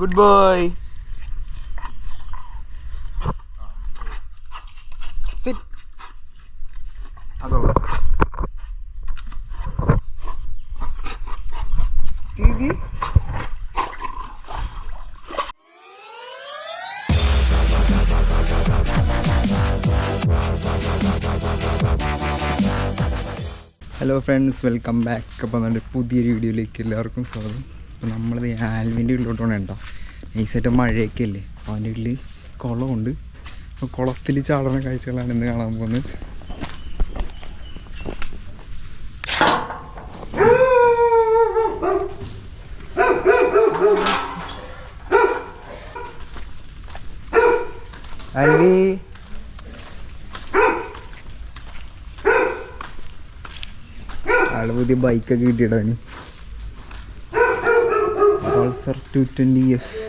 Good boy ദീദി hello friends welcome back അപ്പോൾ നമ്മുടെ പുതിയൊരു വീഡിയോയിലേക്ക് എല്ലാവർക്കും സ്വാഗതം. അപ്പോൾ നമ്മളത് ആൽവിന്റെ വീട്ടിലോട്ട് പോകണം കേട്ടോ നൈസായിട്ട് മഴയൊക്കെ അല്ലേ അവന്റെ വീട്ടിൽ കുളമുണ്ട്. അപ്പോൾ കുളത്തിൽ ചാടുന്ന കാഴ്ചകളാണ് ഇന്ന് കാണാൻ പോകുന്നത്. ആൾ പുതിയ ബൈക്കൊക്കെ കിട്ടിയിട്ടാണ് പൾസർ ടു ട്വന്റി എഫ്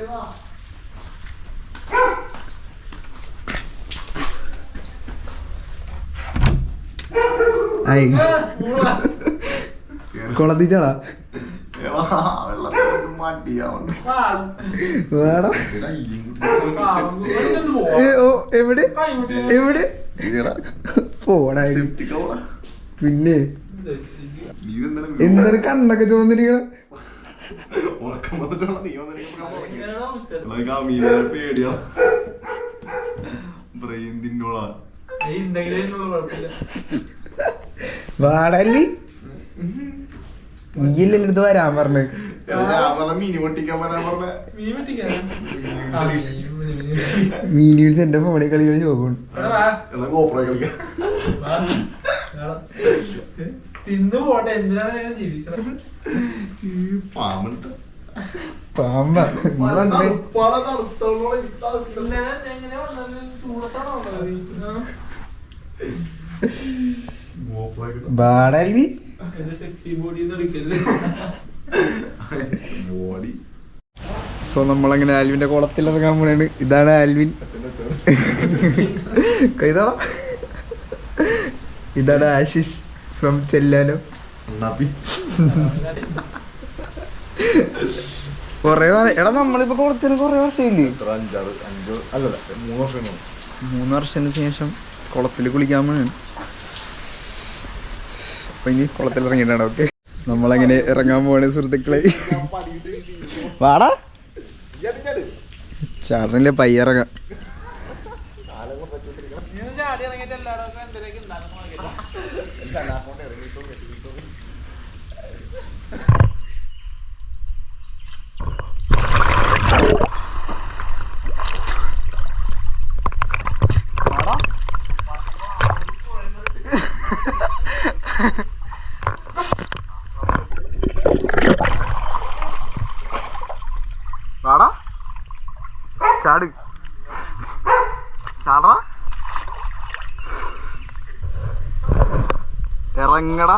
കുളത്തിച്ചാടാ എവിടെ എവിടെ പോടാ പിന്നെ എന്തൊരു കണ്ണൊക്കെ ചുമന്നിരിക്കണ പേടിയാ ബ്രെയിൻ തിന്നോളാ വാടല്ലി നീയല്ലേ വരാൻ പറഞ്ഞു. മീനിയൂസ് എന്റെ ഫോണിൽ കളികൾ പാമ്പുണ്ട്. പാമ്പ. ബോഡി സോ നമ്മളങ്ങനെ ആൽവിന്റെ കുളത്തിൽ ഇറങ്ങാൻ പോണാണ്. ഇതാണ് ആൽവിൻ. കൈതാള ഇതാണ് ആശിഷ് ഫ്രം ചെല്ലാനോ. കൊറേ എടാ നമ്മളിപ്പോ കുളത്തിന് കൊറേ വർഷമില്ലേ എത്ര അഞ്ചാറ് അഞ്ചോ അല്ലല്ല മൂന്ന് വർഷം മൂന്ന് വർഷത്തിന് ശേഷം കുളത്തിൽ കുളിക്കാൻ പോണാണ്. അപ്പൊ ഇനി കുളത്തിൽ ഇറങ്ങിയിട്ടാണ് ഓക്കെ നമ്മളങ്ങനെ ഇറങ്ങാൻ പോവാണ് സുഹൃത്തുക്കളെ? വാടാ. ചാടനില്ലേ പയ്യിറങ്ങാം Thank ചാടി വാടാ. ചാട്. ചാടാ. ഇറങ്ങടാ.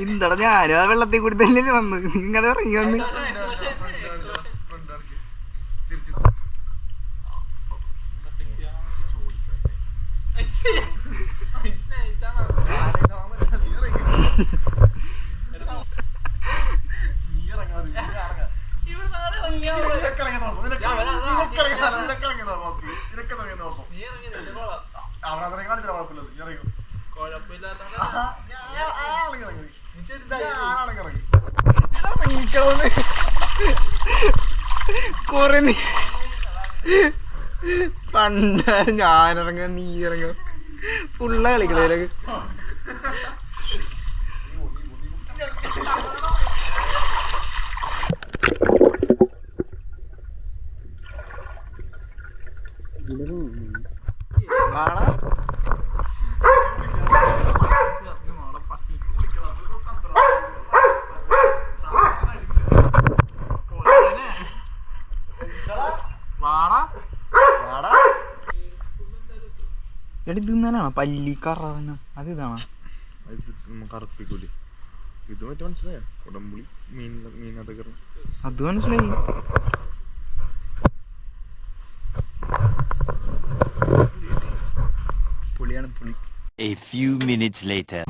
എന്താടാ ഞാനും ആ വെള്ളത്തിൽ കൂടി തന്നെ വന്ന് നിങ്ങളെ ഇറങ്ങി വന്ന് കൊറേ നീ പണ്ട് ഞാനിറങ്ങാൻ നീ ഇറങ്ങ ഫുള്ള കളിക്കണേലൊക്കെ എടി തിന്നാനാണോ പല്ലി കറവന അത് ഇതാണോ? കറുപ്പിക്കൂലേ. ഇത് മറ്റേ മനസ്സിലായോ? ഉടമ്പുളി മീൻ മീൻ അതൊക്കെ അത് മനസ്സിലായി. A few minutes later.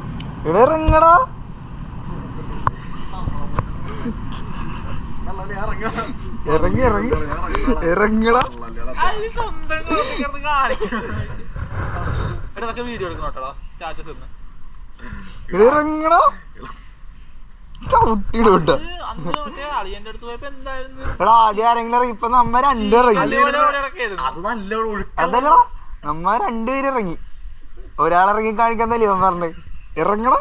ഇറങ്ങടാ ഇറങ്ങി ഇറങ്ങി. ഇറങ്ങടാ. ഇറങ്ങടാ. എടാ ആദ്യം ഇപ്പൊ നമ്മ രണ്ടും ഇറങ്ങി. നമ്മ രണ്ടുപേരും ഇറങ്ങി. ഒരാളിറങ്ങി കാണിക്കാന്നല്ലേ ഇവൻ പറഞ്ഞു. ഇറങ്ങണ.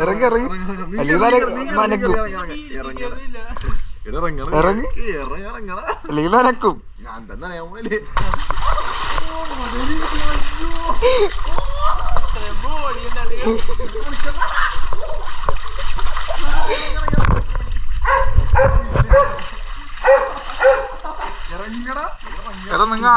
ഇറങ്ങി ഇറങ്ങി. അല്ലെങ്കിൽ അല്ലെങ്കിൽ ഞാൻ എടാ നിങ്ങൾ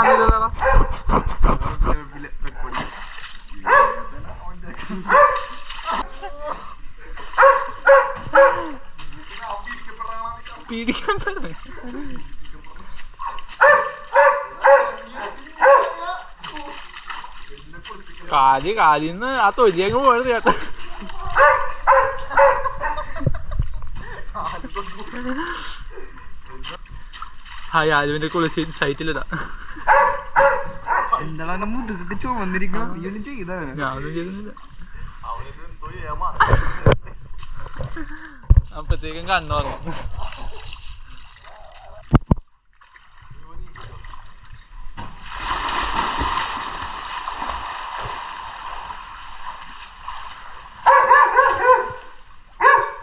കാലി കാലിന്ന് ആ തൊലിയങ്ങ് പോയത് കേട്ടോ. ഹായ് ആലുവിന്റെ കുളിച്ച് സൈറ്റിലിടാം എന്താണ് മുതുകൊക്കെ ചുമന്നിരിക്കണം? നീ ഒന്നും ചെയ്താണ് ഞാനൊന്നും ചെയ്തില്ല അപ്പത്തേക്കും കണ്ണു പറഞ്ഞു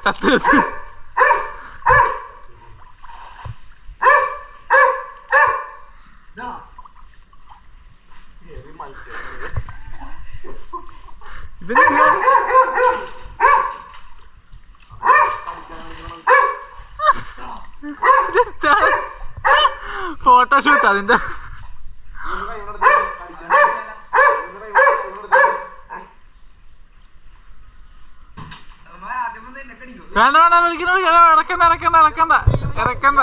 ചത്ത് ഫോട്ടോഷൂട്ട് അതിന്റെ. വേണ്ട വേണ്ട വിളിക്കണ ഇറക്കണ്ട ഇറക്കണ്ട ഇറക്കണ്ട ഇറക്കണ്ട.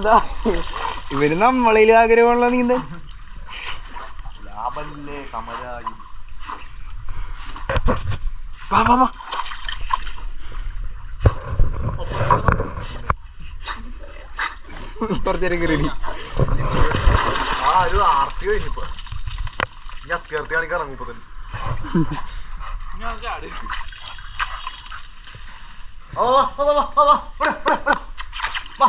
എന്താ? ഇവർ നമ്മളിൽ ആഗ്രഹമുള്ള നീന്ത. ലാഭല്ലേ സമരായി. വാ വാ വാ. കുറച്ചേരം കയറി ആ ഒരു ആർത്തി കഴിഞ്ഞിപ്പോ ഇനി അത്യാർത്തി കാണിക്കാൻ ഇറങ്ങും ഇപ്പൊ തന്നെ. ഞാൻ ചാടി. ആ, വാ, വാ, വാ. വാ,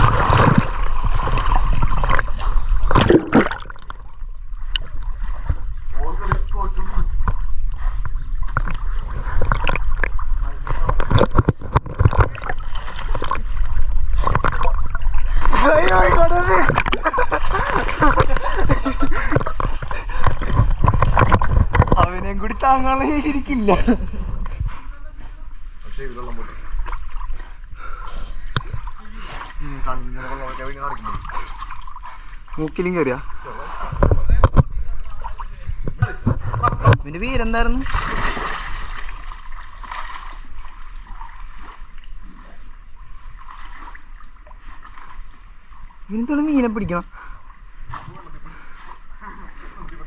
താങ്കളെ ശരിക്കില്ല മൂക്കിലും കയറിയ ഇവന്റെ പേരെന്തായിരുന്നു ഇവനെന്താണ് മീനെ പിടിക്കണം.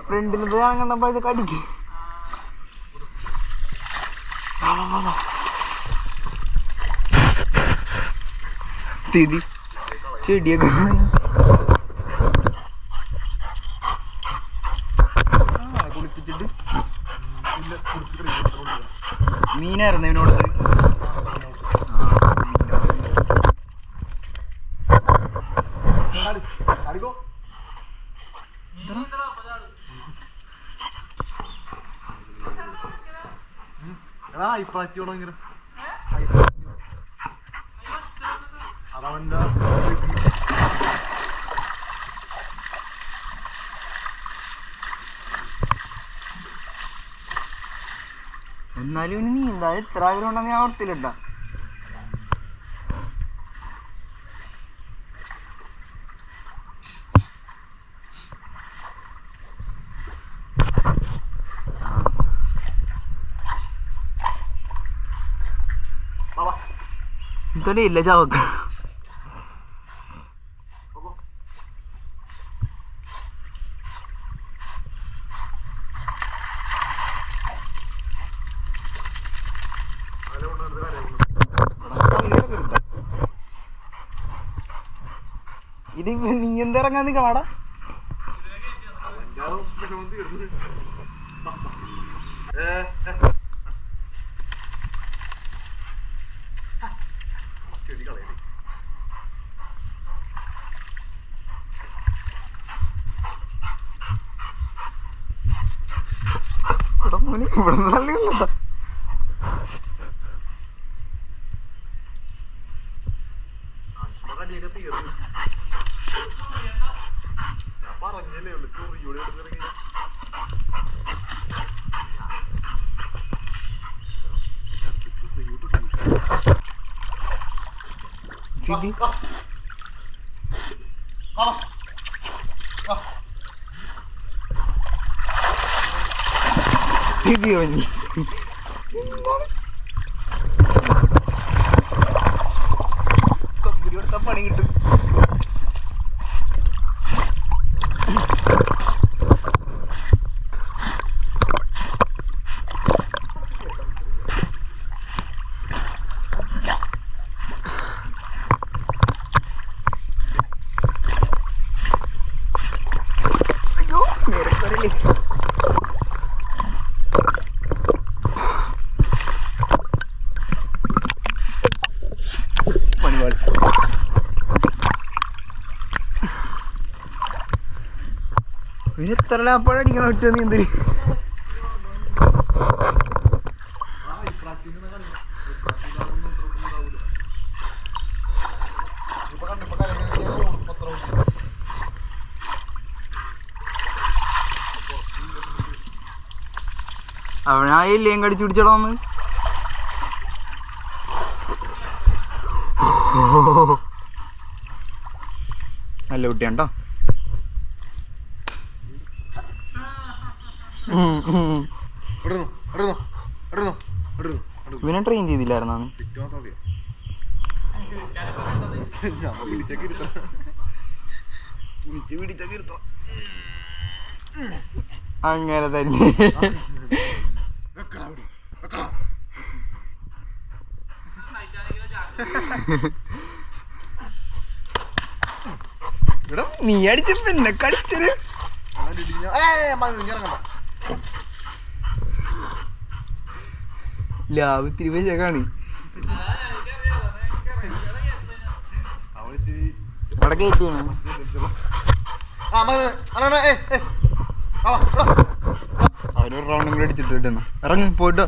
ഫ്രണ്ടിൽ താങ്കണ്ടപ്പോ ഇത് കടിക്കും. തിരി ചെടിയൊക്കെ ആ, കുളിപ്പിച്ചിട്ട് മീനായിരുന്നു ഇവനോടത് അടിക്കോ. എന്നാലും ഇനി നീന്താൻ ഇത്ര ആഗ്രഹം ഉണ്ടെന്ന് ഞാൻ ഓർത്തില്ലട്ടാ ഇതോടെ ഇല്ല ചവക്ക ഇത് നീ എന്തിറങ്ങാൻ നിൽക്കണാടാ ഏ ഏ. ചെടി കളയൽ ഇവിടെ മോനെ ഇവിടെ നല്ല അടിയൊക്കെ ഓഞ്ഞി പണി കിട്ടും അയ്യോ നേരക്കരല്ലേ പണിപാട് ഇവന് എത്ര ലാപ്പാട് അടിക്കണം ഒറ്റ നീന്തൽ. അവനാ ഇല്ലേം കടിച്ചു പിടിച്ചടാ ഒന്ന് നല്ല കുട്ടിയാണ്ടോ ഇവനെ ട്രെയിൻ ചെയ്തില്ലായിരുന്നു അങ്ങനെ തന്നെ. നീ അടിച്ചപ്പോ എന്നെ കടിച്ചത്? ഏ മതി ഇറങ്ങണ്ട. ലാവ് ഇത്തിരി പൈസക്കാണ് അവിടെ അവനൊരു റൗണ്ടും കൂടെ അടിച്ചിട്ട് ഇറങ്ങി പോയിട്ടോ.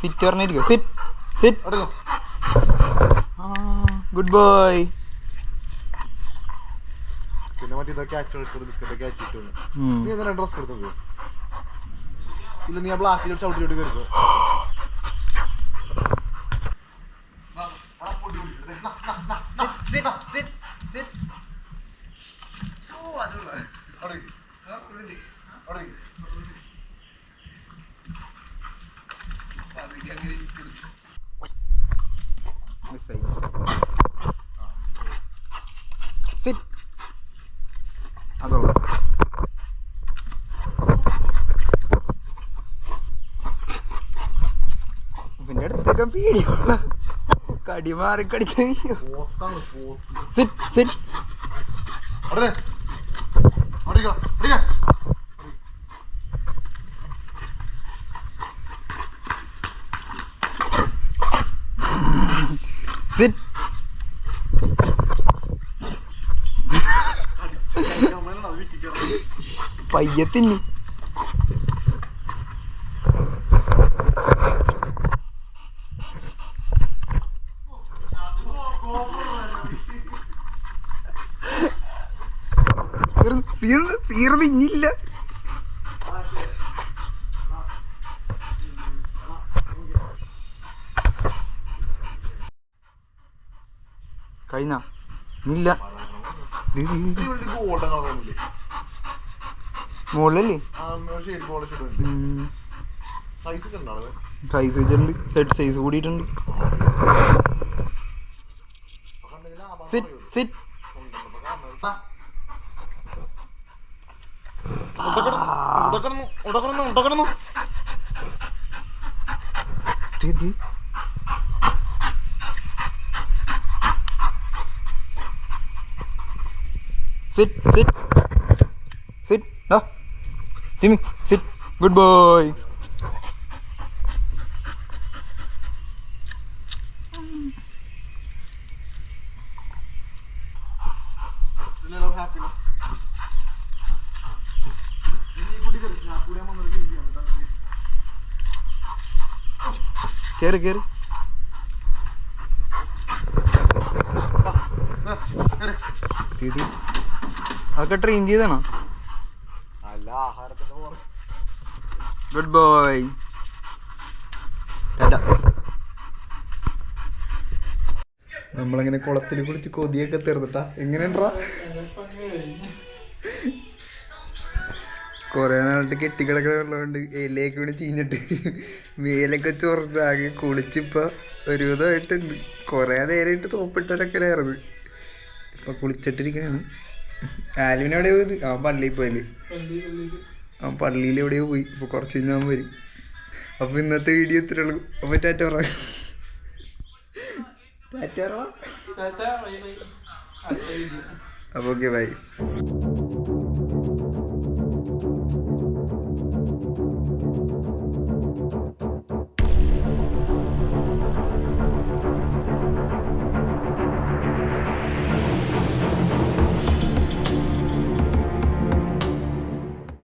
സിറ്റ് പറഞ്ഞിരിക്കും. Sit sit. ഗുഡ് ബോയ് മറ്റേ ഇതൊക്കെ ക്യാച്ച് എടുത്തത് ബിസ്ക്കറ്റ് ഒക്കെ അയച്ചിട്ടു നീ എന്താ രണ്ട് ഡ്രസ് എടുത്തത് ഇല്ല നീ ആ ബ്ലാക്കിൽ ചവിട്ടി ചവിട്ടി കരുതോ സിറ്റ് പേടിയുള്ള കടി മാറി കടിച്ച പോത്താണ് പോത്ത് സിറ്റ് സിറ്റ് അവിടെ അവിടെ ഇരിക്കണം. അവിടെ ഇരിക്കണം. സിറ്റ് നമ്മളെ അത് വിക്കിക്കണം. പയ്യത്തിന് തീർന്ന് തീർന്ന് തീർന്ന് ഇനിയില്ല കഴിഞ്ഞ. ഇല്ല. മുകളിലല്ലേ? സൈസ് വെച്ചിട്ടുണ്ട് ഹെഡ് സൈസ് കൂടിയിട്ടുണ്ട്. സിറ്റ് സിറ്റ് ഉടക്കണം ഉടക്കണം സിറ്റ് ഡാ sit. Sit. Good boy sit. Good boy. ഞാൻ കൂടെ വന്നിട്ട് ചെയ്യാൻ കേറ് കേറ് തീയതി അതൊക്കെ ട്രെയിൻ ചെയ്താണോ ഗുഡ് ബോയ് നമ്മളങ്ങനെ കുളത്തിൽ കുളിച്ച് കൊതിയൊക്കെ തീർന്നിട്ടാ. എങ്ങനെയുണ്ടാ? കൊറേ നാളായിട്ട് കെട്ടിക്കിടക്കണ വെള്ളമുണ്ട്. ഇലയൊക്കെ വീണ് ചീഞ്ഞിട്ട്. മേലൊക്കെ ചൊറിഞ്ഞ് ആകെ കുളിച്ചിപ്പോ ഒരു വിധമായിട്ടുണ്ട് കൊറേ നേരമായിട്ട് ലേറത് ഇപ്പൊ കുളിച്ചിട്ടിരിക്കണാണ്. ആലുവിന് എവിടെയോ പോയത്. അവൻ പള്ളിയിൽ. പോയി അവൻ പള്ളിയിൽ എവിടെയോ പോയി. ഇപ്പൊ കുറച്ച് കഴിഞ്ഞാൽ വരും. അപ്പൊ ഇന്നത്തെ വീഡിയോ ഇത്രേ ഉള്ളൂ. അപ്പൊ ടാറ്റ പറ. ടാറ്റ പറ. ചാച്ചാ ബൈ ബൈ. അടുത്ത വീഡിയോ. അപ്പൊ ഓക്കെ ബൈ.